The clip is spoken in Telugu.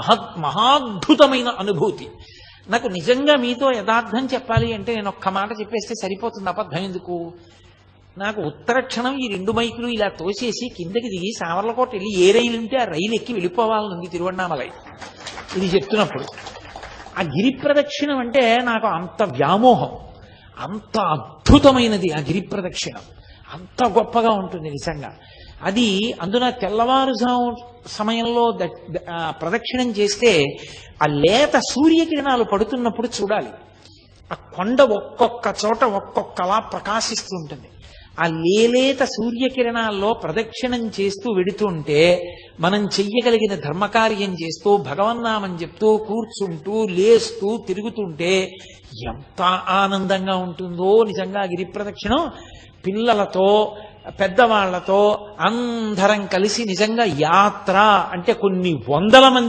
మహా మహాద్భుతమైన అనుభూతి. నాకు నిజంగా మీతో యథార్థం చెప్పాలి అంటే నేను ఒక్క మాట చెప్పేస్తే సరిపోతుంది అబద్ధం ఎందుకు? నాకు ఉత్తర క్షణం ఈ రెండు మైకులు ఇలా తోసేసి కిందకి దిగి సామర్లకోట వెళ్ళి ఏ రైలు ఉంటే ఆ రైలు ఎక్కి వెళ్ళిపోవాలనుంది తిరువన్నామలై ఇది చెప్తున్నప్పుడు. ఆ గిరి ప్రదక్షిణం అంటే నాకు అంత వ్యామోహం. అంత అద్భుతమైనది ఆ గిరి ప్రదక్షిణం. అంత గొప్పగా ఉంటుంది నిజంగా. అది అందున తెల్లవారుజాము సమయంలో ప్రదక్షిణం చేస్తే ఆ లేత సూర్యకిరణాలు పడుతున్నప్పుడు చూడాలి. ఆ కొండ ఒక్కొక్క చోట ఒక్కొక్కలా ప్రకాశిస్తూ ఉంటుంది. ఆ లేలేత సూర్యకిరణాల్లో ప్రదక్షిణం చేస్తూ వెడుతుంటే మనం చెయ్యగలిగిన ధర్మకార్యం చేస్తూ భగవన్నామని చెప్తూ కూర్చుంటూ లేస్తూ తిరుగుతుంటే ఎంత ఆనందంగా ఉంటుందో నిజంగా గిరి ప్రదక్షిణం. పిల్లలతో పెద్దవాళ్ళతో అందరం కలిసి నిజంగా యాత్ర అంటే కొన్ని వందల మంది